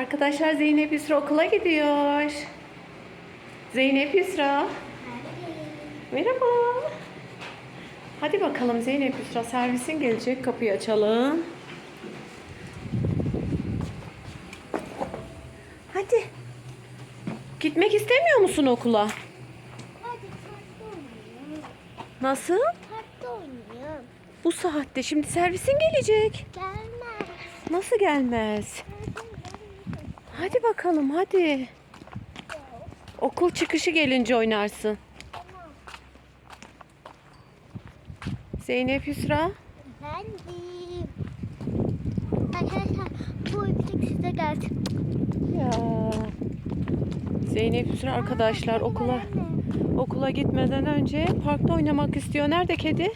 Arkadaşlar Zeynep Yusra okula gidiyor. Zeynep Yusra. Merhaba. Hadi bakalım Zeynep Yusra servisin gelecek. Kapıyı açalım. Hadi. Gitmek istemiyor musun okula? Nasıl? Bu saatte şimdi servisin gelecek. Gelmez. Nasıl gelmez? Hadi bakalım hadi. Okul çıkışı gelince oynarsın. Zeynep Yusra. Efendim. Arkadaşlar bu öpücük size gelsin. Ya. Zeynep Yusra arkadaşlar okula okula gitmeden önce parkta oynamak istiyor. Nerede kedi?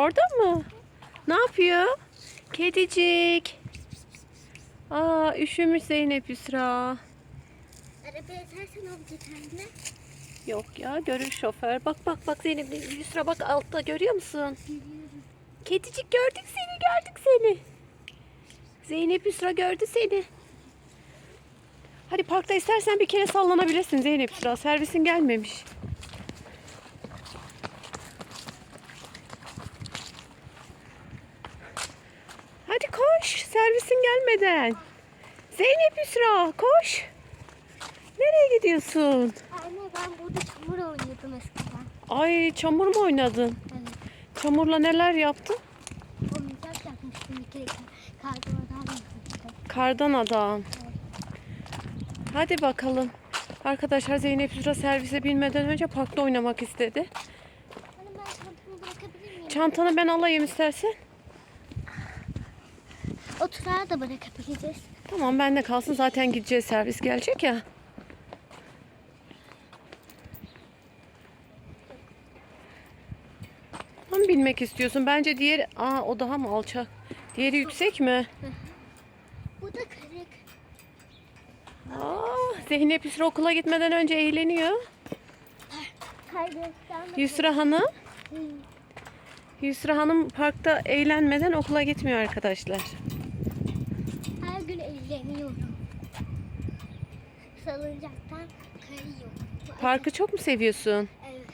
Orada mı? Ne yapıyor? Kedicik. Aa üşümüş Zeynep Yusra. Arabaya tersen olacak anne. Yok ya görür şoför. Bak bak bak Zeynep Yusra bak altta görüyor musun? Kedicik gördük seni gördük seni. Zeynep Yusra gördü seni. Hadi parkta istersen bir kere sallanabilirsin Zeynep Yusra. Servisin gelmemiş. Hadi koş servisin gelmeden. Zeynep Yusra koş. Nereye gidiyorsun? Anne ben burada çamur oynuyordum eskiden. Ay çamur mu oynadın? Evet. Çamurla neler yaptın? Oyuncak yapmıştım bir kere. Kardıvadan yapmıştım. Kardan adam. Hadi bakalım. Arkadaşlar Zeynep Yusra servise binmeden önce parkta oynamak istedi. Hani ben çantamı bırakabilir miyim? Çantanı ben alayım istersen. Oturağa da bırakabiliriz. Tamam bende kalsın zaten gideceğiz servis gelecek ya. Tam binmek istiyorsun. Bence diğeri... Aa o daha mı alçak? Diğeri yüksek mi? Bu da kırık. Aa, Zeynep Yusra okula gitmeden önce eğleniyor. Yusra Hanım. Yusra Hanım parkta eğlenmeden okula gitmiyor arkadaşlar. Salıncaktan kayıyorum. Parkı çok mu seviyorsun? Evet.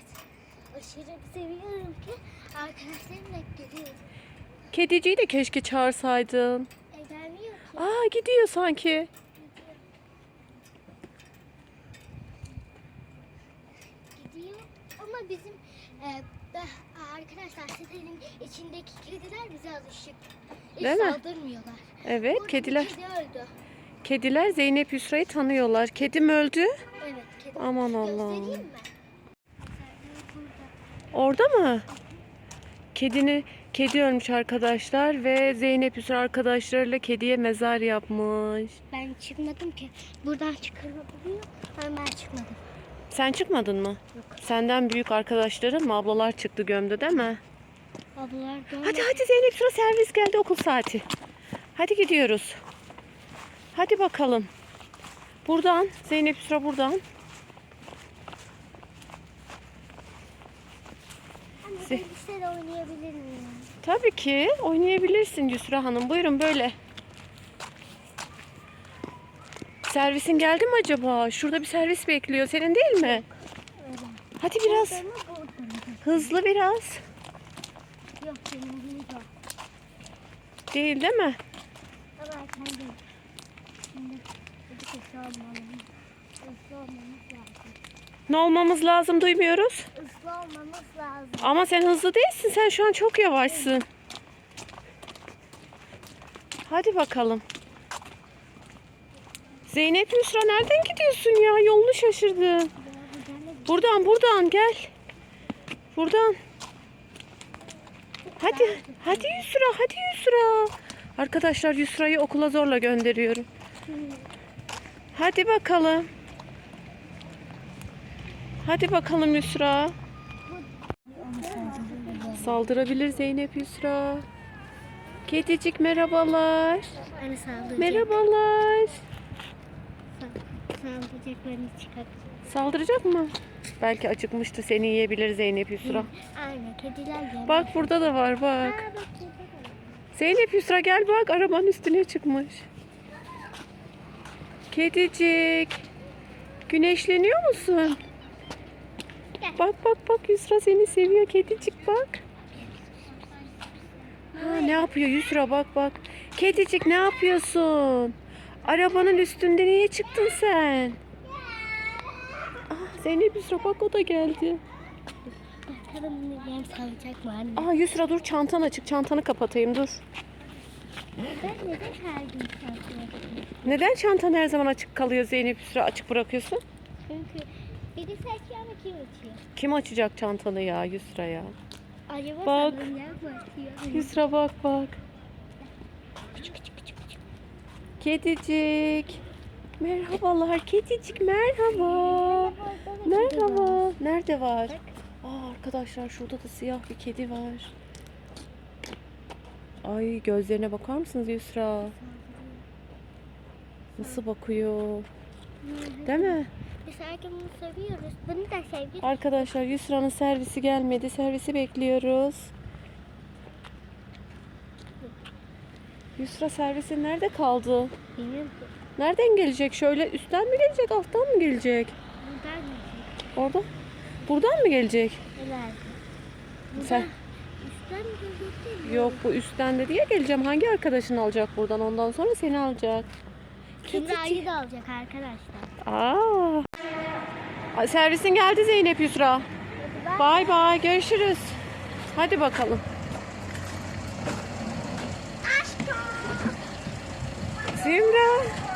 Aşırı seviyorum ki arkadaşlarımla görüyorum. Kediciyi de keşke çağırsaydın. Eğleniyor ki. Aa gidiyor sanki. Gidiyor. Ama bizim e, be- arkadaşlar sitenin içindeki kediler bize alışık. Hiç Değil mi? saldırmıyorlar. Evet bir kediler. Kedi öldü. Kediler Zeynep Yusra'yı tanıyorlar. Kedim öldü. Evet kedi. Aman Allah'ım. Göstereyim mi? Orada mı? Kedini kedi ölmüş arkadaşlar ve Zeynep Yusra arkadaşlarıyla kediye mezar yapmış. Ben çıkmadım ki. Buradan çıkarılabiliyor. Ama ben çıkmadım. Sen çıkmadın mı? Senden büyük arkadaşların mı? Ablalar çıktı gömdü değil mi? Ablalar görmedi. Hadi hadi Zeynep Yusra servis geldi okul saati. Hadi gidiyoruz. Hadi bakalım. Buradan Zeynep Yusra buradan. Anne şeyle oynayabilir miyim? Tabii ki oynayabilirsin Yusra Hanım. Buyurun böyle. Servisin geldi mi acaba? Şurada bir servis bekliyor. Senin değil mi? Hadi biraz hızlı biraz. Yok benim değil o. Değil değil mi? Ama erken değil. Ne olmamız lazım duymuyoruz. Hızlı olmamız lazım. Ama sen hızlı değilsin. Sen şu an çok yavaşsın. Hadi bakalım. Zeynep Yusra nereden gidiyorsun ya? Yolunu şaşırdın. Buradan buradan gel. Buradan. Hadi. Hadi Yusra. Hadi Yusra. Arkadaşlar Yusra'yı okula zorla gönderiyorum. Hadi bakalım. Hadi bakalım Yusra. Saldırabilir Zeynep Yusra. Kedicik merhabalar. Hani saldıracak. Çıkartacağız. Saldıracak mı? Belki acıkmıştı seni yiyebilir Zeynep Yusra. Aynen kediler gelmiş. Bak burada da var Aa, bak. bak kedi var. Zeynep Yusra gel bak arabanın üstüne çıkmış. Kedicik. Güneşleniyor musun? Gel. Bak bak bak Yusra seni seviyor kedicik bak. Ha, ne yapıyor Yusra bak bak. Kedicik ne yapıyorsun? Arabanın üstünde niye çıktın sen? Ah, Zeynep Yusra bak o da geldi. Bakalım ne yem salacak mı anne? Aa Yusra dur çantan açık çantanı kapatayım dur. Ben neden her gün sallıyorum? Neden çantan her zaman açık kalıyor Zeynep Yusra açık bırakıyorsun? Çünkü biri seçiyor ama kim açıyor? Kim açacak çantanı ya Yusra ya? Acaba Bak. sallanacak mı açıyor? Yusra bak bak. Kedicik. Merhabalar kedicik merhaba. Merhaba. Nerede var? Aa arkadaşlar şurada da siyah bir kedi var. Ay gözlerine bakar mısınız Yusra? Nasıl bakıyor? Değil mi? Biz her gün bunu seviyoruz. Bunu da seviyoruz. Arkadaşlar Yusra'nın servisi gelmedi. Servisi bekliyoruz. Yusra servisi nerede kaldı? Bilmiyorum. Nereden gelecek? Şöyle üstten mi gelecek, alttan mı gelecek? Buradan mı? Orada. Buradan mı gelecek? Neler? Sen Üstten mi gelecek? yok bu üstten de diye geleceğim. Hangi arkadaşın alacak buradan? Ondan sonra seni alacak. Şimdi ayı da alacak arkadaşlar. Aa. Servisin geldi Zeynep Yusra. Bay bay görüşürüz. Hadi bakalım. Simbra.